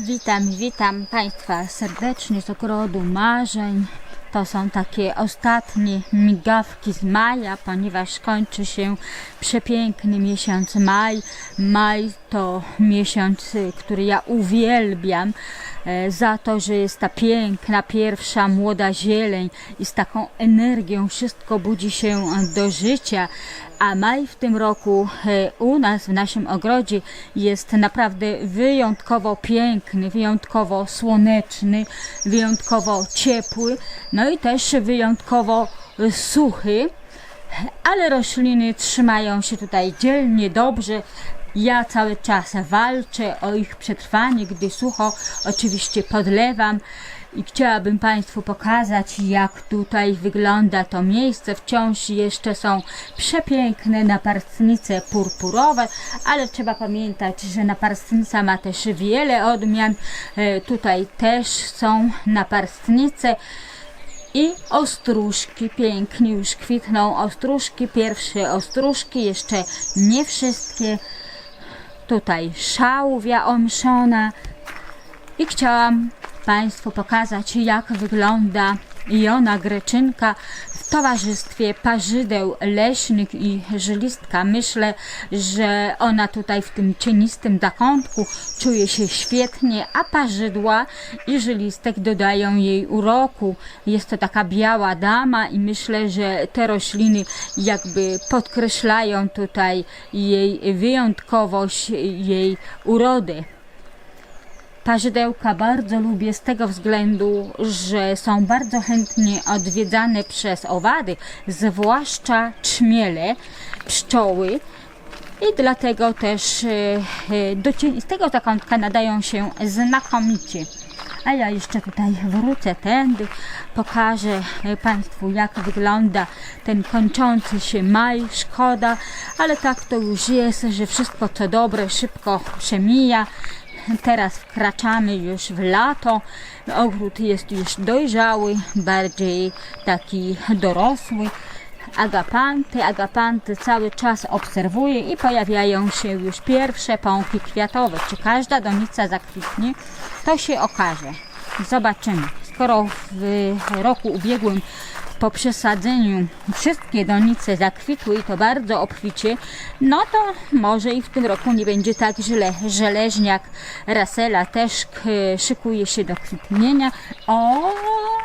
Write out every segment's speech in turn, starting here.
Witam, witam Państwa serdecznie z ogrodu marzeń. To są takie ostatnie migawki z maja, ponieważ kończy się przepiękny miesiąc maj. Maj to miesiąc, który ja uwielbiam e, za to, że jest ta piękna, pierwsza młoda zieleń i z taką energią wszystko budzi się do życia. A maj w tym roku e, u nas w naszym ogrodzie jest naprawdę wyjątkowo piękny, wyjątkowo słoneczny, wyjątkowo ciepły, no i też wyjątkowo e, suchy. Ale rośliny trzymają się tutaj dzielnie, dobrze. Ja cały czas walczę o ich przetrwanie, gdy sucho, oczywiście podlewam. I chciałabym Państwu pokazać, jak tutaj wygląda to miejsce. Wciąż jeszcze są przepiękne naparstnice purpurowe, ale trzeba pamiętać, że naparstnica ma też wiele odmian. E, Tutaj też są naparstnice. I ostróżki, pięknie już kwitną ostróżki, pierwsze ostróżki, jeszcze nie wszystkie. Tutaj szałwia omszona. I chciałam Państwu pokazać, jak wygląda Jona Greczynka w towarzystwie parzydeł leśnych i żylistka. Myślę, że ona tutaj w tym cienistym zakątku czuje się świetnie, a parzydła i żylistek dodają jej uroku. Jest to taka biała dama i myślę, że te rośliny jakby podkreślają tutaj jej wyjątkowość, jej urodę. Parzydełka bardzo lubię z tego względu, że są bardzo chętnie odwiedzane przez owady, zwłaszcza czmiele, pszczoły. I dlatego też e, e, do cienistego zakątka nadają się znakomicie. A ja jeszcze tutaj wrócę tędy, pokażę e, Państwu jak wygląda ten kończący się maj. Szkoda, ale tak to już jest, że wszystko co dobre szybko przemija. Teraz wkraczamy już w lato. Ogród jest już dojrzały, bardziej taki dorosły. Agapanty, agapanty cały czas obserwuję i pojawiają się już pierwsze pąki kwiatowe. Czy każda donica zakwitnie, to się okaże. Zobaczymy. Skoro w roku ubiegłym po przesadzeniu wszystkie donice zakwitły i to bardzo obficie, no to może i w tym roku nie będzie tak źle. Żeleźniak Rasela też szykuje się do kwitnienia. O,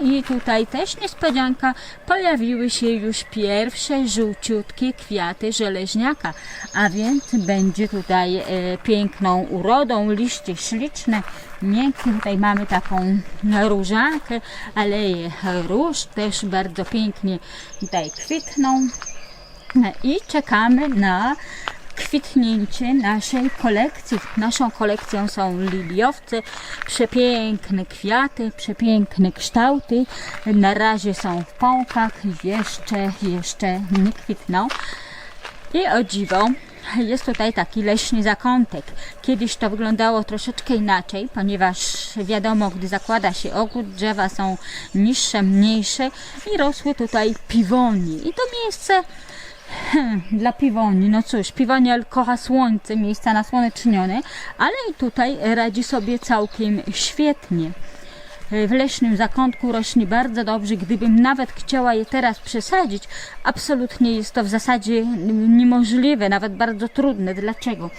i tutaj też niespodzianka, pojawiły się już pierwsze żółciutkie kwiaty żeleźniaka, a więc będzie tutaj e, piękną urodą, liście śliczne, miękkie. Tutaj mamy taką różankę, aleje róż też bardzo pięknie tutaj kwitną. No I czekamy na kwitnięcie naszej kolekcji. Naszą kolekcją są liliowce, przepiękne kwiaty, przepiękne kształty. Na razie są w pąkach, jeszcze, jeszcze nie kwitną. I o dziwo, jest tutaj taki leśny zakątek. Kiedyś to wyglądało troszeczkę inaczej, ponieważ wiadomo, gdy zakłada się ogród, drzewa są niższe, mniejsze i rosły tutaj piwonie. I to miejsce Hmm, dla piwoni, no cóż, piwoniel kocha słońce, miejsca nasłonecznione, ale i tutaj radzi sobie całkiem świetnie. W leśnym zakątku rośnie bardzo dobrze. Gdybym nawet chciała je teraz przesadzić, absolutnie jest to w zasadzie niemożliwe, nawet bardzo trudne. Dlaczego?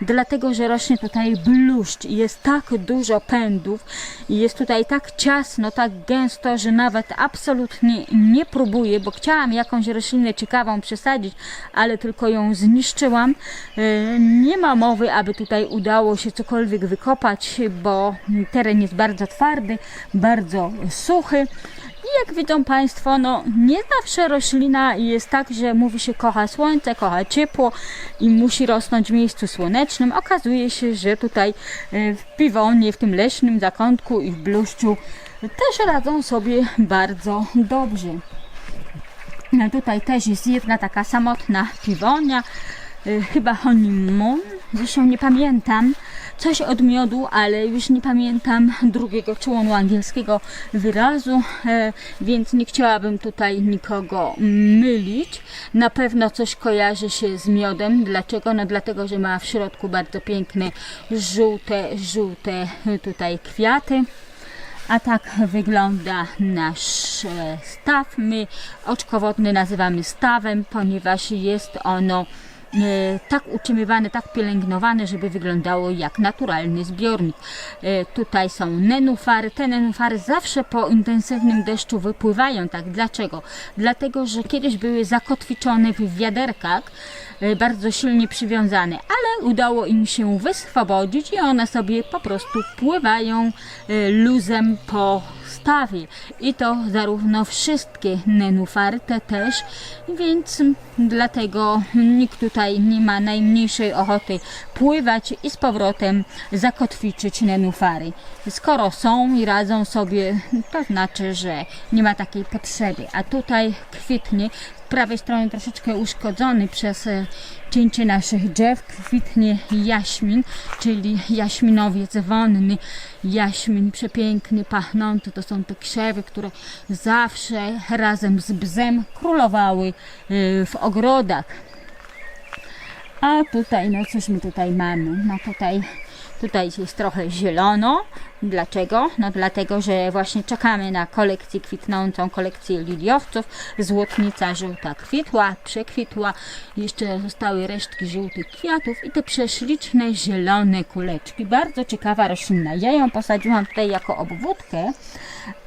Dlatego, że rośnie tutaj bluszcz i jest tak dużo pędów i jest tutaj tak ciasno, tak gęsto, że nawet absolutnie nie próbuję, bo chciałam jakąś roślinę ciekawą przesadzić, ale tylko ją zniszczyłam. E, Nie ma mowy, aby tutaj udało się cokolwiek wykopać, bo teren jest bardzo twardy, bardzo suchy. I jak widzą Państwo, no nie zawsze roślina jest tak, że mówi się kocha słońce, kocha ciepło i musi rosnąć w miejscu słonecznym. Okazuje się, że tutaj e, w piwonie, w tym leśnym zakątku i w bluszczu też radzą sobie bardzo dobrze. No tutaj też jest jedna taka samotna piwonia, y, chyba honeymoon, zresztą nie pamiętam. Coś od miodu, ale już nie pamiętam drugiego członu angielskiego wyrazu, e, więc nie chciałabym tutaj nikogo mylić. Na pewno coś kojarzy się z miodem. Dlaczego? No dlatego, że ma w środku bardzo piękne żółte, żółte tutaj kwiaty. A tak wygląda nasz e, staw. My oczkowodny nazywamy stawem, ponieważ jest ono tak utrzymywane, tak pielęgnowane, żeby wyglądało jak naturalny zbiornik. E, Tutaj są nenufary. Te nenufary zawsze po intensywnym deszczu wypływają. Tak, dlaczego? Dlatego, że kiedyś były zakotwiczone w wiaderkach, e, bardzo silnie przywiązane, ale udało im się wyswobodzić i one sobie po prostu pływają e, luzem po stawie. I to zarówno wszystkie nenufary, te też, więc dlatego nikt tutaj nie ma najmniejszej ochoty pływać i z powrotem zakotwiczyć nenufary. Skoro są i radzą sobie, to znaczy, że nie ma takiej potrzeby. A tutaj kwitnie prawej strony troszeczkę uszkodzony przez e, cięcie naszych drzew kwitnie jaśmin, czyli jaśminowiec wonny. Jaśmin przepiękny, pachnący. To są te krzewy, które zawsze razem z bzem królowały y, w ogrodach. A tutaj, no cóż my tutaj mamy? No tutaj, tutaj jest trochę zielono. Dlaczego? No dlatego, że właśnie czekamy na kolekcję kwitnącą, kolekcję liliowców. Złotnica żółta kwitła, przekwitła. Jeszcze zostały resztki żółtych kwiatów i te prześliczne zielone kuleczki. Bardzo ciekawa roślina. Ja ją posadziłam tutaj jako obwódkę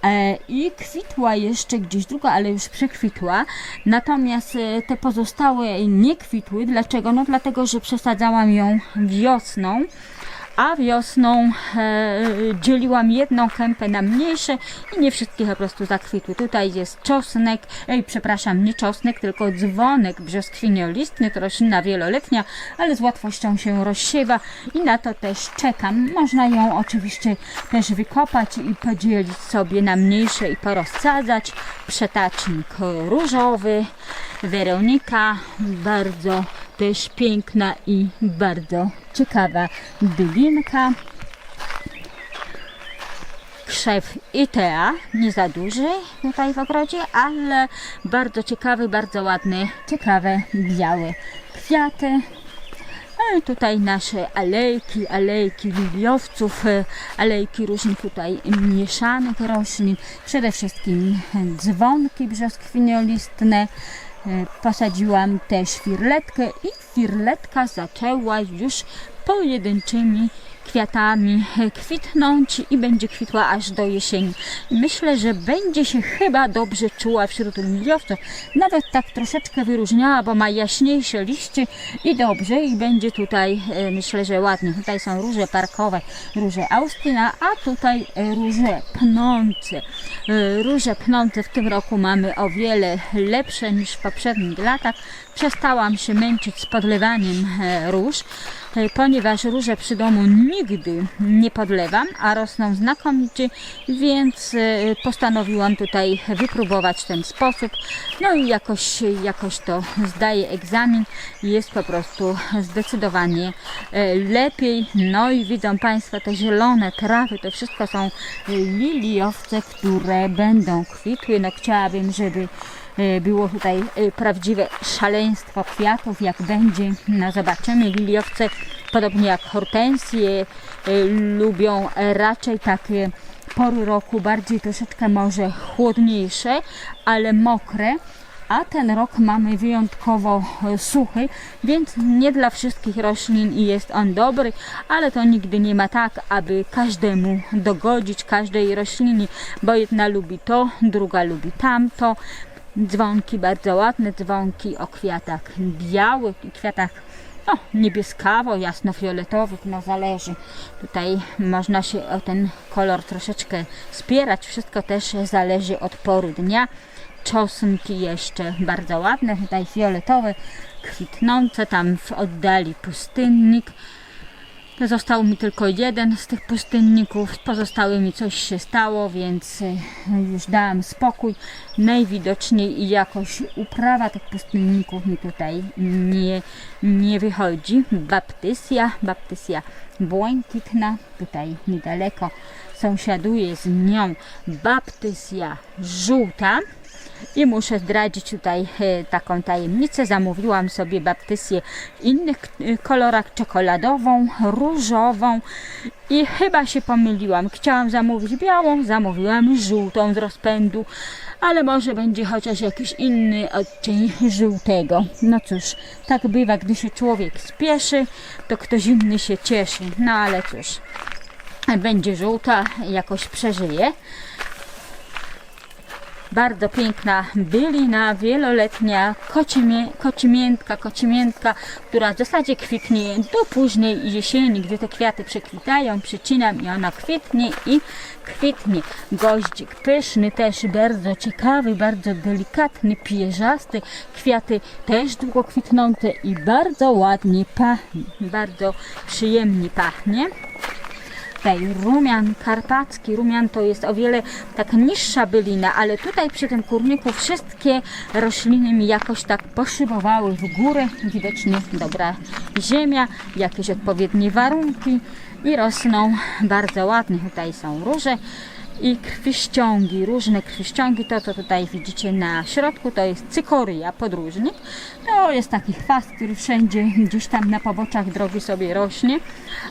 e, i kwitła jeszcze gdzieś druga, ale już przekwitła. Natomiast e, te pozostałe nie kwitły. Dlaczego? No dlatego, że przesadzałam ją wiosną a wiosną e, dzieliłam jedną kępę na mniejsze i nie wszystkie po prostu zakwitły. Tutaj jest czosnek, ej, przepraszam, nie czosnek, tylko dzwonek brzoskwiniolistny, to roślina wieloletnia, ale z łatwością się rozsiewa i na to też czekam. Można ją oczywiście też wykopać i podzielić sobie na mniejsze i porozsadzać. Przetacznik różowy, Weronika, bardzo też piękna i bardzo ciekawa bylinka. Krzew Itea, nie za duży tutaj w ogrodzie, ale bardzo ciekawy, bardzo ładny, ciekawe, białe kwiaty. No tutaj nasze alejki, alejki liliowców, e, alejki różnych tutaj mieszanych roślin, przede wszystkim dzwonki brzoskwiniolistne. E, Posadziłam też firletkę i firletka zaczęła już pojedynczymi kwiatami kwitnąć i będzie kwitła aż do jesieni. Myślę, że będzie się chyba dobrze czuła wśród liliowców. Nawet tak troszeczkę wyróżniała, bo ma jaśniejsze liście i dobrze i będzie tutaj e, myślę, że ładnie. Tutaj są róże parkowe, róże Austyna, a tutaj e, róże pnące. E, Róże pnące w tym roku mamy o wiele lepsze niż w poprzednich latach. Przestałam się męczyć z podlewaniem róż, ponieważ róże przy domu nigdy nie podlewam, a rosną znakomicie, więc e, postanowiłam tutaj wypróbować ten sposób. No i jakoś, jakoś to zdaje egzamin jest po prostu zdecydowanie e, lepiej. No i widzą Państwo te zielone trawy, to wszystko są e, liliowce, które będą kwitły. No chciałabym, żeby było tutaj prawdziwe szaleństwo kwiatów, jak będzie, no zobaczymy. Liliowce, podobnie jak hortensje, e, lubią raczej takie pory roku, bardziej troszeczkę może chłodniejsze, ale mokre. A ten rok mamy wyjątkowo e, suchy, więc nie dla wszystkich roślin i jest on dobry, ale to nigdy nie ma tak, aby każdemu dogodzić, każdej roślinie, bo jedna lubi to, druga lubi tamto. Dzwonki bardzo ładne, dzwonki o kwiatach białych i kwiatach no, niebieskawo, jasnofioletowych, no zależy. Tutaj można się o ten kolor troszeczkę spierać. Wszystko też zależy od pory dnia. Czosnki jeszcze bardzo ładne, tutaj fioletowe, kwitnące, tam w oddali pustynnik. Został mi tylko jeden z tych pustynników, z pozostałymi coś się stało, więc y, już dałam spokój. Najwidoczniej jakoś uprawa tych pustynników mi tutaj nie, nie wychodzi. Baptysja, baptysja błękitna, tutaj niedaleko sąsiaduje z nią baptysja żółta. I muszę zdradzić tutaj e, taką tajemnicę. Zamówiłam sobie baptysję w innych e, kolorach, czekoladową, różową i chyba się pomyliłam. Chciałam zamówić białą, zamówiłam żółtą z rozpędu, ale może będzie chociaż jakiś inny odcień żółtego. No cóż, tak bywa, gdy się człowiek spieszy, to ktoś inny się cieszy. No ale cóż, będzie żółta, jakoś przeżyje. Bardzo piękna bylina wieloletnia, kocimiętka, kocimiętka, która w zasadzie kwitnie do późnej jesieni, gdy te kwiaty przekwitają, przycinam i ona kwitnie i kwitnie. Goździk pyszny, też bardzo ciekawy, bardzo delikatny, pierzasty, kwiaty też długo kwitnące i bardzo ładnie pachnie, bardzo przyjemnie pachnie. Tutaj rumian karpacki, rumian to jest o wiele tak niższa bylina, ale tutaj przy tym kurniku wszystkie rośliny mi jakoś tak poszybowały w górę. Widocznie dobra ziemia, jakieś odpowiednie warunki i rosną bardzo ładnie. Tutaj są róże i krwiściągi, różne krwiściągi. To, co tutaj widzicie na środku, to jest cykoria, podróżnik. To jest taki chwast, który wszędzie gdzieś tam na poboczach drogi sobie rośnie,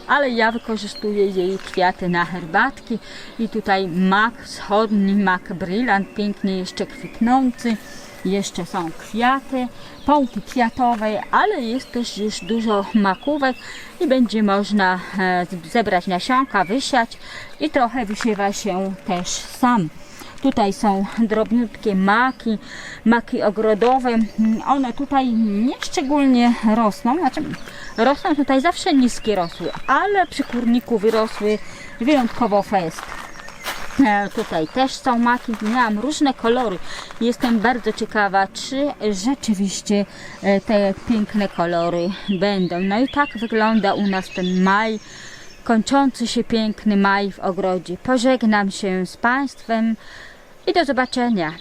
ale ja wykorzystuję jej kwiaty na herbatki. I tutaj mak wschodni, mak brylant, pięknie jeszcze kwitnący. Jeszcze są kwiaty, pąki kwiatowe, ale jest też już dużo makówek i będzie można e, zebrać nasionka, wysiać i trochę wysiewa się też sam. Tutaj są drobniutkie maki, maki ogrodowe. One tutaj nie szczególnie rosną, znaczy rosną tutaj zawsze niskie rosły, ale przy kurniku wyrosły wyjątkowo fest. E, Tutaj też są maki, miałam różne kolory. Jestem bardzo ciekawa, czy rzeczywiście e, te piękne kolory będą. No i tak wygląda u nas ten maj, kończący się piękny maj w ogrodzie. Pożegnam się z Państwem i do zobaczenia.